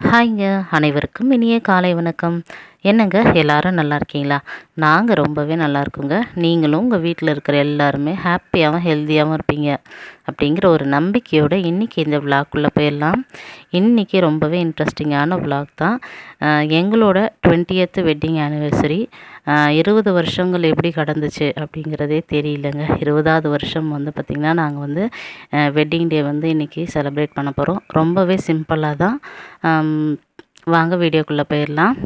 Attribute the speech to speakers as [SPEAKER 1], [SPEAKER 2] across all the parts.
[SPEAKER 1] ஹாய்ங்க அனைவருக்கும் இனிய காலை வணக்கம். என்னங்க எல்லாரும் நல்லா இருக்கீங்களா? நாங்கள் ரொம்பவே நல்லா இருக்கோங்க. நீங்களும் உங்கள் வீட்டில் இருக்கிற எல்லாருமே ஹாப்பியாகவும் ஹெல்த்தியாகவும் இருப்பீங்க. அப்படிங்கிற ஒரு நம்பிக்கையோடு இன்றைக்கி இந்த விளாக்குள்ளே போயிடலாம். இன்றைக்கி ரொம்பவே இன்ட்ரெஸ்டிங்கான விளாக் தான். எங்களோட டுவெண்ட்டியத்து வெட்டிங் ஆனிவர்சரி இருபது வருஷங்கள் எப்படி கடந்துச்சு அப்படிங்கிறதே தெரியலங்க. இருபதாவது வருஷம் வந்து பார்த்திங்கன்னா நாங்கள் வந்து வெட்டிங் டே வந்து இன்றைக்கி செலிப்ரேட் பண்ண போகிறோம் ரொம்பவே சிம்பிளாக தான். வாங்க வீடியோக்குள்ளே போயிடலாம்.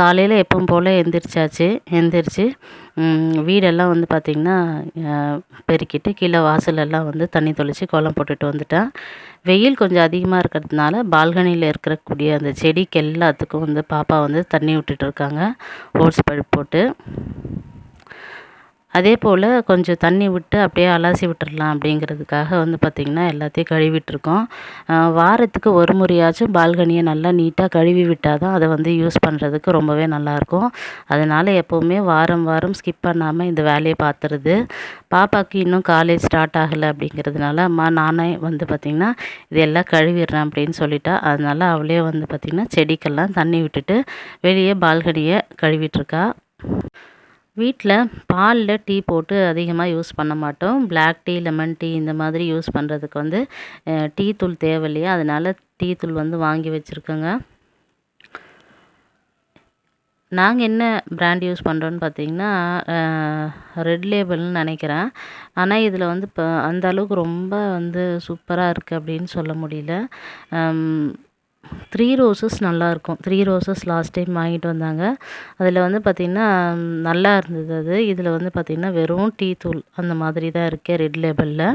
[SPEAKER 1] காலையில் எப்பவும் போல் எந்திரிச்சாச்சு. எந்திரிச்சு வீடெல்லாம் வந்து பார்த்திங்கன்னா பெருக்கிட்டு கீழே வாசலெல்லாம் வந்து தண்ணி தொளித்து கோலம் போட்டுட்டு வந்துட்டேன் வெயில் கொஞ்சம் அதிகமாக இருக்கிறதுனால பால்கனியில் இருக்கக்கூடிய அந்த செடிக்கு எல்லாத்துக்கும் வந்து பாப்பா வந்து தண்ணி விட்டுட்டு இருக்காங்க. ஓட்ஸ் பழுப்பு போட்டு. அதே போல் கொஞ்சம் தண்ணி விட்டு அப்படியே அலசி விட்டுறலாம் அப்படிங்கிறதுக்காக வந்து பார்த்திங்கன்னா எல்லாத்தையும் கழுவிட்டுருக்கோம். வாரத்துக்கு ஒரு முறையாச்சும் பால்கனியை நல்லா நீட்டாக கழுவி விட்டால் தான் அதை வந்து யூஸ் பண்ணுறதுக்கு ரொம்பவே நல்லாயிருக்கும். அதனால் எப்போவுமே வாரம் வாரம் ஸ்கிப் பண்ணாமல் இந்த வேலையை பார்த்துருது பாப்பாவுக்கு இன்னும் காலேஜ் ஸ்டார்ட் ஆகலை அப்படிங்கிறதுனால அம்மா நானே வந்து பார்த்திங்கன்னா இதெல்லாம் கழுவிடுறேன் அப்படின்னு சொல்லிட்டா. அதனால் அவளே வந்து பார்த்திங்கன்னா செடிக்கெல்லாம் தண்ணி விட்டுட்டு வெளியே பால்கனியை கழுவிட்டுருக்கா. வீட்டில் பாலில் டீ போட்டு அதிகமாக யூஸ் பண்ண மாட்டோம். பிளாக் டீ லெமன் டீ இந்த மாதிரி யூஸ் பண்ணுறதுக்கு வந்து டீ தூள் தேவையில்லையா? அதனால் டீ தூள் வந்து வாங்கி வச்சுருக்கோங்க. நாங்கள் என்ன பிராண்ட் யூஸ் பண்ணுறோன்னு பார்த்தீங்கன்னா ரெட் லேபிள்னு நினைக்கிறேன். ஆனால் இதில் வந்து இப்போ அந்த அளவுக்கு ரொம்ப வந்து சூப்பராக இருக்குது அப்படின்னு சொல்ல முடியல. த்ரீ ரோஸஸ் நல்லாயிருக்கும் த்ரீ ரோஸஸ் லாஸ்ட் டைம் வாங்கிட்டு வந்தாங்க. அதில் வந்து பார்த்திங்கன்னா நல்லா இருந்தது அது. இதில் வந்து பார்த்திங்கன்னா வெறும் டீ தூள் அந்த மாதிரி தான் இருக்குது ரெட் லேபிளில்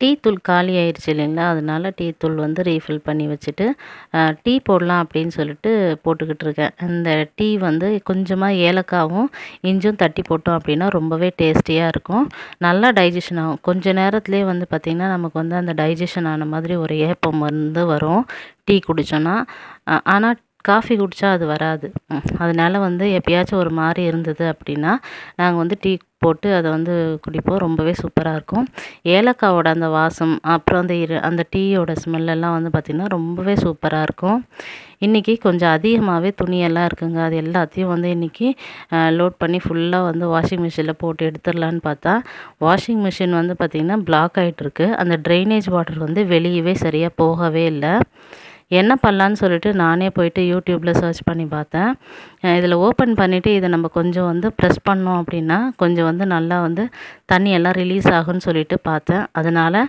[SPEAKER 1] டீ தூள் காலி ஆயிடுச்சு இல்லைங்களா? அதனால டீ தூள் வந்து ரீஃபில் பண்ணி வச்சுட்டு டீ போடலாம் அப்படின்னு சொல்லிட்டு போட்டுக்கிட்டு இருக்கேன். இந்த டீ வந்து கொஞ்சமாக ஏலக்காவும் இஞ்சும் தட்டி போட்டோம் அப்படின்னா ரொம்பவே டேஸ்டியாக இருக்கும். நல்லா டைஜஷன் ஆகும். கொஞ்ச நேரத்துலேயே வந்து பார்த்திங்கன்னா நமக்கு வந்து அந்த டைஜஷன் ஆன மாதிரி ஒரு ஏப்பம் வந்து வரும். டீ குடித்தோன்னா ஆனால் காஃபி குடித்தா அது வராது. அதனால் வந்து எப்பயாச்சும் ஒரு மாதிரி இருந்தது அப்படின்னா நாங்கள் வந்து டீ போட்டு அதை வந்து குடிப்போம். ரொம்பவே சூப்பராக இருக்கும். ஏலக்காவோட அந்த வாசம் அப்புறம் அந்த இரு அந்த டீயோட ஸ்மெல்லெல்லாம் வந்து பார்த்திங்கன்னா ரொம்பவே சூப்பராக இருக்கும். இன்றைக்கி கொஞ்சம் அதிகமாகவே துணியெல்லாம் இருக்குங்க. அது எல்லாத்தையும் வந்து இன்றைக்கி லோட் பண்ணி ஃபுல்லாக வந்து வாஷிங் மிஷினில் போட்டு எடுத்துடலான்னு பார்த்தா வாஷிங் மிஷின் வந்து பார்த்திங்கன்னா பிளாக் ஆகிட்டுருக்கு அந்த ட்ரைனேஜ் வாட்டர் வந்து வெளியவே சரியாக போகவே இல்லை. என்ன பண்ணலான்னு சொல்லிட்டு நானே போயிட்டு யூடியூப்பில் சர்ச் பண்ணி பார்த்தேன். இதில் ஓப்பன் பண்ணிவிட்டு இதை நம்ம கொஞ்சம் வந்து ப்ரெஸ் பண்ணோம் அப்படின்னா கொஞ்சம் வந்து நல்லா வந்து தண்ணி எல்லாம் ரிலீஸ் ஆகும்னு சொல்லிட்டு பார்த்தேன். அதனால்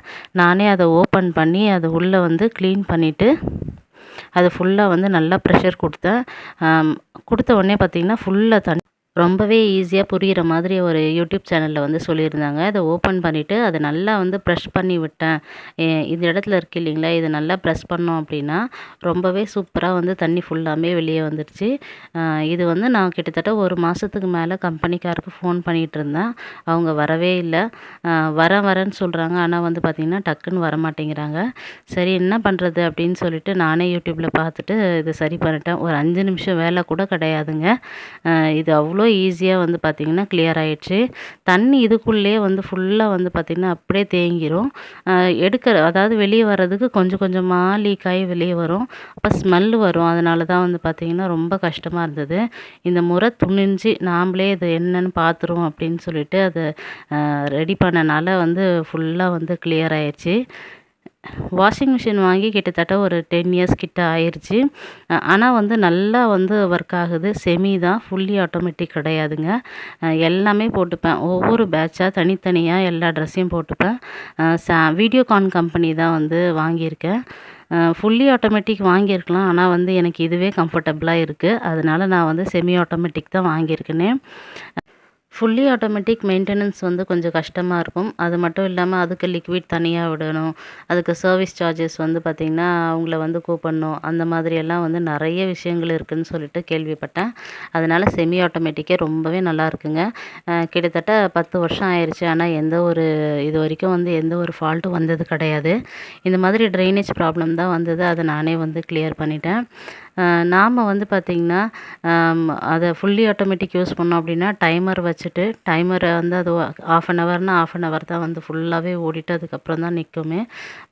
[SPEAKER 1] நானே அதை ஓப்பன் பண்ணி அதை உள்ளே வந்து க்ளீன் பண்ணிவிட்டு அது ஃபுல்லாக வந்து நல்லா ப்ரெஷர் கொடுத்தேன். கொடுத்த உடனே பார்த்திங்கன்னா ஃபுல்லாக தண்ணி ரொம்பவே ஈஸியாக புரிகிற மாதிரி ஒரு யூடியூப் சேனலில் வந்து சொல்லியிருந்தாங்க. அதை ஓப்பன் பண்ணிவிட்டு அதை நல்லா வந்து ப்ரெஷ் பண்ணி விட்டேன். இந்த இடத்துல இருக்கு இல்லைங்களா? இதை நல்லா ப்ரெஸ் பண்ணோம் அப்படின்னா ரொம்பவே சூப்பராக வந்து தண்ணி ஃபுல்லாமே வெளியே வந்துடுச்சு இது வந்து நான் கிட்டத்தட்ட ஒரு மாதத்துக்கு மேலே கம்பெனிக்காருக்கு ஃபோன் பண்ணிகிட்டு இருந்தேன். அவங்க வரவே இல்லை. வர வரேன்னு சொல்கிறாங்க ஆனால் வந்து பார்த்திங்கன்னா டக்குன்னு வர மாட்டேங்கிறாங்க சரி என்ன பண்ணுறது அப்படின்னு சொல்லிட்டு நானே யூடியூப்பில் பார்த்துட்டு இதை சரி பண்ணிட்டேன். ஒரு அஞ்சு நிமிஷம் வேலை கூட கிடையாதுங்க. இது அவ்வளோ ஈஸியாக வந்து பார்த்திங்கன்னா கிளியர் ஆகிடுச்சு தண்ணி இதுக்குள்ளேயே வந்து ஃபுல்லாக வந்து பார்த்திங்கன்னா அப்படியே தேங்கிரும். எடுக்கிற அதாவது வெளியே வர்றதுக்கு கொஞ்சம் கொஞ்சமாக லீக் ஆகி வெளியே வரும். அப்போ ஸ்மெல் வரும். அதனால தான் வந்து பார்த்திங்கன்னா ரொம்ப கஷ்டமாக இருந்தது. இந்த முறை துணிஞ்சு நாம்ளே இது என்னென்னு பார்த்துருவோம் அப்படின்னு சொல்லிட்டு அதை ரெடி பண்ணனால வந்து ஃபுல்லாக வந்து கிளியர் ஆயிடுச்சு. வாஷிங் மிஷின் வாங்கி கிட்டத்தட்ட ஒரு டென் இயர்ஸ் கிட்ட ஆயிடுச்சு ஆனால் வந்து நல்லா வந்து ஒர்க் ஆகுது. செமி தான் ஃபுல்லி ஆட்டோமேட்டிக் கிடையாதுங்க. எல்லாமே போட்டுப்பேன். ஒவ்வொரு பேட்சாக தனித்தனியாக எல்லா ட்ரெஸ்ஸையும் போட்டுப்பேன். சா வீடியோகான் கம்பெனி தான் வந்து வாங்கியிருக்கேன். ஃபுல்லி ஆட்டோமேட்டிக் வாங்கியிருக்கலாம். ஆனால் வந்து எனக்கு இதுவே கம்ஃபர்டபுளாக இருக்குது அதனால் நான் வந்து செமி ஆட்டோமேட்டிக் தான் வாங்கியிருக்கேனே. ஃபுல்லி ஆட்டோமேட்டிக் மெயின்டெனன்ஸ் வந்து கொஞ்சம் கஷ்டமாக இருக்கும். அது மட்டும் இல்லாமல் அதுக்கு லிக்விட் தனியாக விடணும். அதுக்கு சர்வீஸ் சார்ஜஸ் வந்து பார்த்திங்கன்னா அவங்கள வந்து கூப்பிடணும். அந்த மாதிரியெல்லாம் வந்து நிறைய விஷயங்கள் இருக்குதுன்னு சொல்லிட்டு கேள்விப்பட்டேன். அதனால் செமி ஆட்டோமேட்டிக்கே ரொம்பவே நல்லா இருக்குங்க. கிட்டத்தட்ட பத்து வருஷம் ஆயிடுச்சு ஆனால் எந்த ஒரு இது வரைக்கும் வந்து எந்த ஒரு ஃபால்ட்டும் வந்தது கிடையாது. இந்த மாதிரி ட்ரைனேஜ் ப்ராப்ளம் தான் வந்தது. அதை நானே வந்து கிளியர் பண்ணிட்டேன். நாம் வந்து பார்த்திங்கன்னா அதை ஃபுல்லி ஆட்டோமேட்டிக் யூஸ் பண்ணோம் அப்படின்னா டைமர் வச்சுட்டு டைமரை வந்து அது ஆஃப் அன் ஹவர்னால் ஆஃப் அன் ஹவர் தான் வந்து ஃபுல்லாகவே ஓடிட்டு அதுக்கப்புறம் தான் நிற்குமே.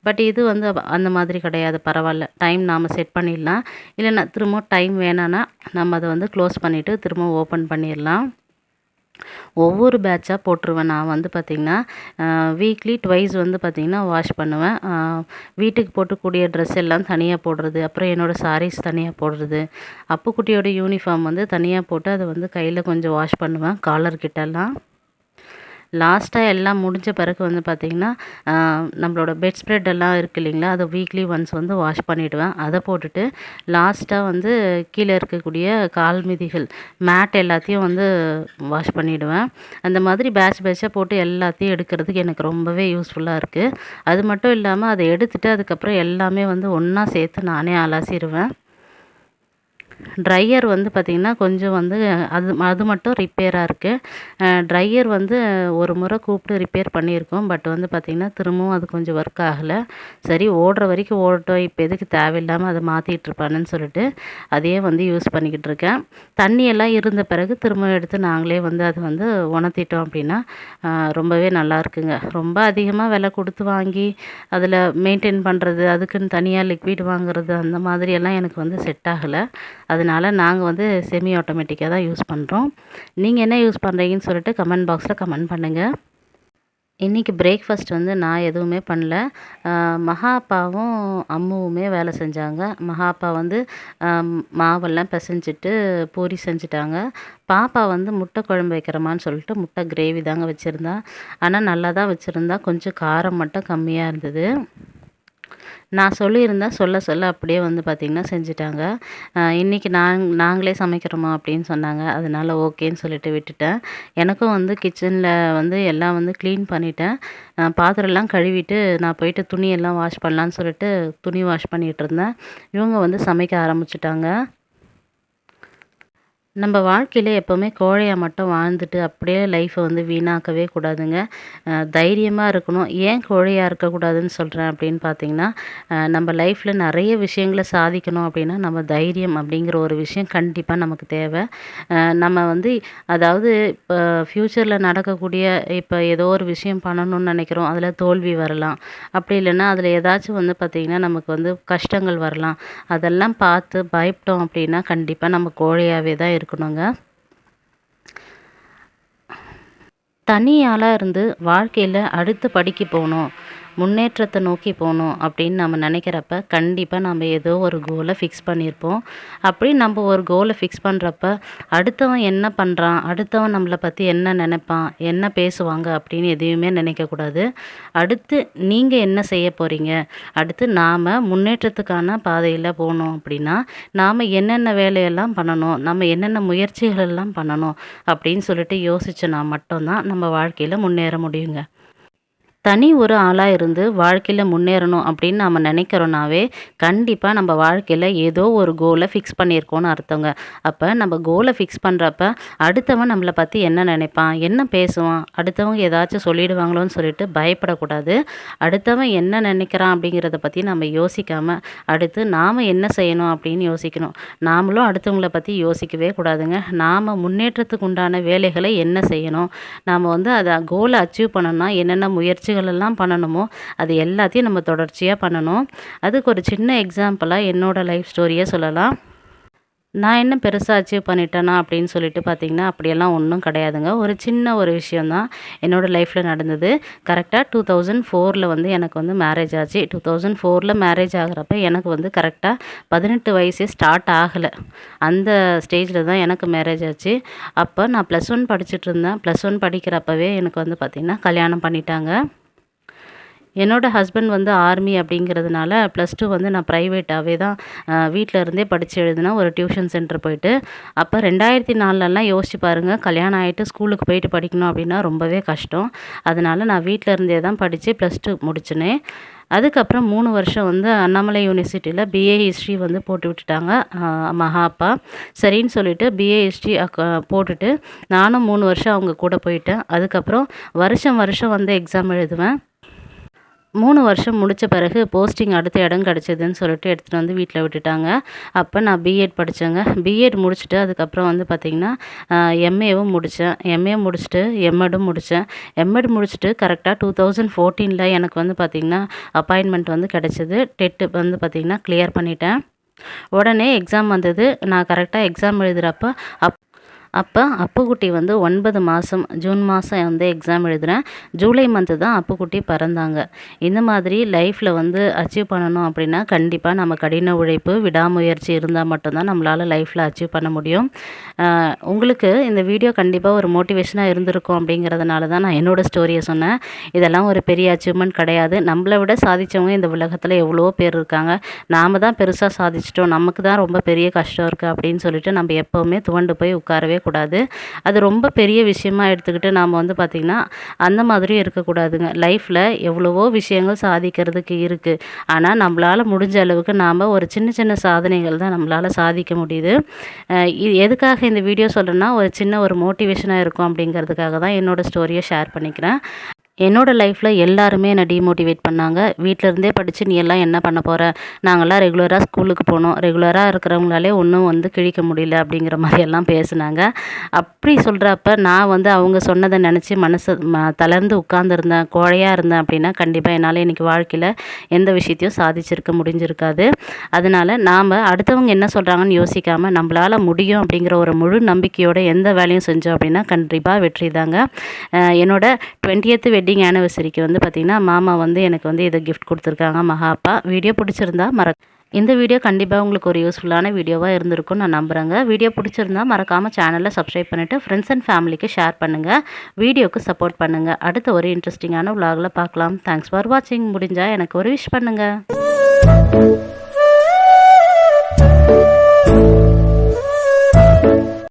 [SPEAKER 1] பட் இது வந்து அந்த மாதிரி கிடையாது பரவாயில்ல. டைம் நாம் செட் பண்ணிடலாம். இல்லைன்னா திரும்ப டைம் வேணான்னா நம்ம அதை வந்து க்ளோஸ் பண்ணிவிட்டு திரும்ப ஓப்பன் பண்ணிடலாம். ஒவ்வொரு பேட்சாக போட்டுருவேன். நான் வந்து பார்த்திங்கன்னா வீக்லி ட்வைஸ் வந்து பார்த்திங்கன்னா வாஷ் பண்ணுவேன். வீட்டுக்கு போட்டுக்கூடிய ட்ரெஸ் எல்லாம் தனியாக போடுறது அப்புறம் என்னோடய சாரீஸ் தனியாக போடுறது. அப்புக்குட்டியோட யூனிஃபார்ம் வந்து தனியாக போட்டு அதை வந்து கையில் கொஞ்சம் வாஷ் பண்ணுவேன். காலர் கிட்டலாம். லாஸ்ட்டாக எல்லாம் முடிஞ்ச பிறகு வந்து பார்த்திங்கன்னா நம்மளோட பெட் ஸ்ப்ரெட் எல்லாம் இருக்குது இல்லைங்களா? அதை வீக்லி ஒன்ஸ் வந்து வாஷ் பண்ணிவிடுவேன் அதை போட்டுட்டு லாஸ்ட்டாக வந்து கீழே இருக்கக்கூடிய கால் மிதிகள் மேட் எல்லாத்தையும் வந்து வாஷ் பண்ணிவிடுவேன் அந்த மாதிரி பேட்ச் பேட்சாக போட்டு எல்லாத்தையும் எடுக்கிறதுக்கு எனக்கு ரொம்பவே யூஸ்ஃபுல்லாக இருக்குது அது மட்டும் இல்லாமல் அதை எடுத்துகிட்டு அதுக்கப்புறம் எல்லாமே வந்து ஒன்றா சேர்த்து நானே அலசிடுவேன் ட்ரையர் வந்து பார்த்திங்கன்னா கொஞ்சம் வந்து அது அது மட்டும் ரிப்பேராக இருக்குது ட்ரையர் வந்து ஒரு முறை கூப்பிட்டு ரிப்பேர் பண்ணியிருக்கோம். பட் வந்து பார்த்திங்கன்னா திரும்பவும் அது கொஞ்சம் ஒர்க் ஆகலை. சரி ஓடுற வரைக்கும் ஓடட்டும். இப்போ எதுக்கு தேவையில்லாமல் அதை மாற்றிட்டுருப்பானுன்னு சொல்லிட்டு அதையே வந்து யூஸ் பண்ணிக்கிட்டு இருக்கேன். தண்ணியெல்லாம் இருந்த பிறகு திரும்ப எடுத்து நாங்களே வந்து அதை வந்து உணர்த்திட்டோம் அப்படின்னா ரொம்பவே நல்லா இருக்குங்க. ரொம்ப அதிகமாக விலை கொடுத்து வாங்கி அதில் மெயின்டைன் பண்ணுறது அதுக்குன்னு தனியாக லிக்விட் வாங்குறது அந்த மாதிரியெல்லாம் எனக்கு வந்து செட் ஆகலை. அதனால் நாங்கள் வந்து செமி ஆட்டோமேட்டிக்காக தான் யூஸ் பண்ணுறோம் நீங்கள் என்ன யூஸ் பண்ணுறீங்கன்னு சொல்லிட்டு கமெண்ட் பாக்ஸில் கமெண்ட் பண்ணுங்கள் இன்றைக்கி பிரேக்ஃபாஸ்ட் வந்து நான் எதுவுமே பண்ணல. மகாப்பாவும் அம்முவுமே வேலை செஞ்சாங்க. மகாப்பா வந்து மாவெல்லாம் பிசைஞ்சிட்டு பூரி செஞ்சுட்டாங்க. பாப்பா வந்து முட்டை குழம்பு வைக்கிறமான்னு சொல்லிட்டு முட்டை கிரேவி தாங்க வச்சுருந்தா. ஆனால் நல்லா தான் வச்சுருந்தா. கொஞ்சம் காரம் மட்டும் கம்மியாக இருந்தது. நான் சொல்லியிருந்தேன் சொல்ல சொல்ல அப்படியே வந்து பார்த்திங்கன்னா செஞ்சுட்டாங்க. இன்றைக்கி நாங் நாங்களே சமைக்கிறோமா அப்படின்னு சொன்னாங்க. அதனால் ஓகேன்னு சொல்லிட்டு விட்டுட்டேன். எனக்கும் வந்து கிச்சனில் வந்து எல்லாம் வந்து க்ளீன் பண்ணிட்டேன். பாத்திரம்லாம் கழுவிட்டு நான் போயிட்டு துணியெல்லாம் வாஷ் பண்ணலான்னு சொல்லிட்டு துணி வாஷ் பண்ணிகிட்டு இருந்தேன். இவங்க வந்து சமைக்க ஆரம்பிச்சிட்டாங்க. நம்ம வாழ்க்கையில் எப்போவுமே கோழையாக மட்டும் வாழ்ந்துட்டு அப்படியே லைஃப்பை வந்து வீணாக்கவே கூடாதுங்க. தைரியமாக இருக்கணும். ஏன் கோழையாக இருக்கக்கூடாதுன்னு சொல்கிறேன் அப்படின்னு பார்த்தீங்கன்னா நம்ம லைஃப்பில் நிறைய விஷயங்களை சாதிக்கணும் அப்படின்னா நம்ம தைரியம் அப்படிங்கிற ஒரு விஷயம் கண்டிப்பாக நமக்கு தேவை. நம்ம வந்து அதாவது இப்போ ஃப்யூச்சரில் நடக்கக்கூடிய இப்போ ஏதோ ஒரு விஷயம் பண்ணணும்னு நினைக்கிறோம் அதில் தோல்வி வரலாம். அப்படி இல்லைன்னா அதில் ஏதாச்சும் வந்து பார்த்திங்கன்னா நமக்கு வந்து கஷ்டங்கள் வரலாம். அதெல்லாம் பார்த்து பயப்பட்டோம் அப்படின்னா கண்டிப்பாக நம்ம கோழையாகவே தான் இருக்கும் இருக்கணுங்க. தனியாளாக இருந்து வாழ்க்கையில் அடுத்த படிக்கு போகணும் முன்னேற்றத்தை நோக்கி போகணும் அப்படின்னு நம்ம நினைக்கிறப்ப கண்டிப்பாக நம்ம ஏதோ ஒரு கோலை ஃபிக்ஸ் பண்ணியிருப்போம். அப்படி நம்ம ஒரு கோலை ஃபிக்ஸ் பண்ணுறப்ப அடுத்தவன் என்ன பண்ணுறான் அடுத்தவன் நம்மளை பற்றி என்ன நினைப்பான் என்ன பேசுவாங்க அப்படின்னு எதையுமே நினைக்கக்கூடாது. அடுத்து நீங்கள் என்ன செய்ய போகிறீங்க அடுத்து நாம் முன்னேற்றத்துக்கான பாதையில் போகணும் அப்படின்னா நாம் என்னென்ன வேலையெல்லாம் பண்ணணும் நம்ம என்னென்ன முயற்சிகள் எல்லாம் பண்ணணும் அப்படின்னு சொல்லிட்டு யோசிச்சோன்னா மட்டும்தான் நம்ம வாழ்க்கையில் முன்னேற முடியுங்க. தனி ஒரு ஆளாக இருந்து வாழ்க்கையில் முன்னேறணும் அப்படின்னு நம்ம நினைக்கிறோனாவே கண்டிப்பாக நம்ம வாழ்க்கையில் ஏதோ ஒரு கோலை ஃபிக்ஸ் பண்ணியிருக்கோன்னு அர்த்தங்க. அப்போ நம்ம கோலை ஃபிக்ஸ் பண்ணுறப்ப அடுத்தவன் நம்மளை பற்றி என்ன நினைப்பான்? என்ன பேசுவான்? அடுத்தவங்க ஏதாச்சும் சொல்லிடுவாங்களோன்னு சொல்லிட்டு பயப்படக்கூடாது. அடுத்தவன் என்ன நினைக்கிறான் அப்படிங்கிறத பற்றி நம்ம யோசிக்காமல் அடுத்து நாம் என்ன செய்யணும் அப்படின்னு யோசிக்கணும். நாமளும் அடுத்தவங்களை பற்றி யோசிக்கவே கூடாதுங்க. நாம் முன்னேற்றத்துக்கு உண்டான வேலைகளை என்ன செய்யணும்? நாம் வந்து அதை கோலை அச்சீவ் பண்ணணும்னா என்னென்ன முயற்சி முயற்சிகளெல்லாம் பண்ணணுமோ அது எல்லாத்தையும் நம்ம தொடர்ச்சியாக பண்ணணும். அதுக்கு ஒரு சின்ன எக்ஸாம்பிளாக என்னோடய லைஃப் ஸ்டோரியை சொல்லலாம். நான் என்ன பெருசாக அச்சீவ் பண்ணிட்டேனா அப்படின்னு சொல்லிட்டு பார்த்தீங்கன்னா அப்படியெல்லாம் ஒன்றும் கிடையாதுங்க. ஒரு சின்ன ஒரு விஷயந்தான் என்னோடய லைஃப்பில் நடந்தது. கரெக்டாக டூ தௌசண்ட் ஃபோரில் வந்து எனக்கு வந்து மேரேஜ் ஆச்சு. டூ தௌசண்ட் ஃபோரில் மேரேஜ் ஆகிறப்ப எனக்கு வந்து கரெக்டாக பதினெட்டு வயசே ஸ்டார்ட் ஆகலை. அந்த ஸ்டேஜில் தான் எனக்கு மேரேஜ் ஆச்சு. அப்போ நான் ப்ளஸ் ஒன் படிச்சுட்டு இருந்தேன். ப்ளஸ் ஒன் படிக்கிறப்பவே எனக்கு வந்து பார்த்திங்கன்னா கல்யாணம் பண்ணிட்டாங்க. என்னோடய ஹஸ்பண்ட் வந்து ஆர்மி அப்படிங்கிறதுனால ப்ளஸ் டூ வந்து நான் ப்ரைவேட்டாகவே தான் வீட்டில் இருந்தே படித்து எழுதினேன் ஒரு டியூஷன் சென்டர் போயிட்டு அப்போ ரெண்டாயிரத்தி நாலுலலாம் யோசிச்சு பாருங்கள் கல்யாணம் ஆகிட்டு ஸ்கூலுக்கு போயிட்டு படிக்கணும் அப்படின்னா ரொம்பவே கஷ்டம். அதனால் நான் வீட்டில் இருந்தே தான் படித்து ப்ளஸ் டூ முடிச்சினேன். அதுக்கப்புறம் மூணு வருஷம் வந்து அண்ணாமலை யூனிவர்சிட்டியில் பிஏ ஹிஸ்ட்ரி வந்து போட்டு விட்டுட்டாங்க மகாப்பா சரின்னு சொல்லிட்டு பிஏ ஹிஸ்ட்ரி போட்டுட்டு நானும் மூணு வருஷம் அவங்க கூட போயிட்டேன். அதுக்கப்புறம் வருஷம் வருஷம் வந்து எக்ஸாம் எழுதுவேன். மூணு வருஷம் முடித்த பிறகு போஸ்டிங் அடுத்த இடம் கிடச்சிதுன்னு சொல்லிட்டு எடுத்துகிட்டு வந்து வீட்டில் விட்டுட்டாங்க. அப்போ நான் பிஎட் படித்தேங்க பிஎட் முடிச்சுட்டு அதுக்கப்புறம் வந்து பார்த்திங்கன்னா எம்ஏவும் முடித்தேன் எம்ஏ முடிச்சுட்டு எம்எடும் முடித்தேன் எம்எட் முடிச்சுட்டு கரெக்டாக டூ தௌசண்ட் ஃபோர்டீனில் எனக்கு வந்து பார்த்திங்கன்னா அப்பாயின்மெண்ட் வந்து கிடச்சிது. டெட்டு வந்து பார்த்திங்கன்னா கிளியர் பண்ணிட்டேன். உடனே எக்ஸாம் வந்தது. நான் கரெக்டாக எக்ஸாம் எழுதுகிறப்ப அப் அப்போ அப்புக்குட்டி வந்து ஒன்பது மாதம் ஜூன் மாதம் வந்து எக்ஸாம் எழுதுகிறேன் ஜூலை மந்த்து தான் அப்புக்குட்டி பிறந்தாங்க. இந்த மாதிரி லைஃப்பில் வந்து அச்சீவ் பண்ணணும் அப்படின்னா கண்டிப்பாக நம்ம கடின உழைப்பு விடாமுயற்சி இருந்தால் மட்டும்தான் நம்மளால் லைஃப்பில் அச்சீவ் பண்ண முடியும். உங்களுக்கு இந்த வீடியோ கண்டிப்பாக ஒரு மோட்டிவேஷனாக இருந்திருக்கும் அப்படிங்கிறதுனால தான் நான் என்னோடய ஸ்டோரியை சொன்னேன். இதெல்லாம் ஒரு பெரிய அச்சீவ்மெண்ட் கிடையாது. நம்மளை விட சாதித்தவங்க இந்த உலகத்தில் எவ்வளோ பேர் இருக்காங்க. நாம் தான் பெருசாக சாதிச்சிட்டோம். நமக்கு தான் ரொம்ப பெரிய கஷ்டம் இருக்குது அப்படின்னு சொல்லிட்டு நம்ம எப்போவுமே துவண்டு போய் உட்காரவே கூடாது அது ரொம்ப பெரிய விஷயமா எடுத்துக்கிட்டு நாம் வந்து பார்த்திங்கன்னா அந்த மாதிரியும் இருக்கக்கூடாதுங்க. லைஃப்பில் எவ்வளவோ விஷயங்கள் சாதிக்கிறதுக்கு இருக்குது ஆனால் நம்மளால் முடிஞ்ச அளவுக்கு நாம் ஒரு சின்ன சின்ன சாதனைகள் தான் நம்மளால் சாதிக்க முடியுது. இது எதுக்காக இந்த வீடியோ சொல்கிறேன்னா ஒரு சின்ன ஒரு மோட்டிவேஷனாக இருக்கும் அப்படிங்கிறதுக்காக தான் என்னோடய ஸ்டோரியை ஷேர் பண்ணிக்கிறேன். என்னோடய லைஃப்பில் எல்லாருமே என்னை டீமோட்டிவேட் பண்ணாங்க. வீட்டிலருந்தே படித்து நீ எல்லாம் என்ன பண்ண போகிற நாங்கள்லாம் ரெகுலராக ஸ்கூலுக்கு போனோம். ரெகுலராக இருக்கிறவங்களாலே ஒன்றும் வந்து கிழிக்க முடியல அப்படிங்கிற மாதிரியெல்லாம் பேசுனாங்க. அப்படி சொல்கிறப்ப நான் வந்து அவங்க சொன்னதை நினச்சி மனசு ம தளர்ந்து உட்காந்துருந்தேன் கோழையாக இருந்தேன் அப்படின்னா கண்டிப்பாக என்னால் இன்றைக்கி வாழ்க்கையில் எந்த விஷயத்தையும் சாதிச்சிருக்க முடிஞ்சிருக்காது. அதனால் நாம் அடுத்தவங்க என்ன சொல்கிறாங்கன்னு யோசிக்காமல் நம்மளால் முடியும் அப்படிங்கிற ஒரு முழு நம்பிக்கையோடு எந்த வேலையும் செஞ்சோம் அப்படின்னா கண்டிப்பாக வெற்றி தாங்க. என்னோட டுவெண்ட்டியத்து வெட் வெட்டிங் ஆனிவர்சரிக்கு வந்து பார்த்திங்கன்னா மாமா வந்து எனக்கு வந்து இதை கிஃப்ட் கொடுத்துருக்காங்க மகாப்பா வீடியோ பிடிச்சிருந்தா மற இந்த வீடியோ கண்டிப்பாக உங்களுக்கு ஒரு யூஸ்ஃபுல்லான வீடியோவாக இருந்திருக்கும்னு நான் நம்புகிறேங்க வீடியோ பிடிச்சிருந்தா மறக்காமல் சேனலில் சப்ஸ்கிரைப் பண்ணிவிட்டு ஃப்ரெண்ட்ஸ் அண்ட் ஃபேமிலிக்கு ஷேர் பண்ணுங்கள் வீடியோக்கு சப்போர்ட் பண்ணுங்கள் அடுத்த ஒரு இன்ட்ரெஸ்டிங்கான விலாகில் பார்க்கலாம். தேங்க்ஸ் ஃபார் வாட்சிங் முடிஞ்சால் எனக்கு ஒரு விஷ் பண்ணுங்கள்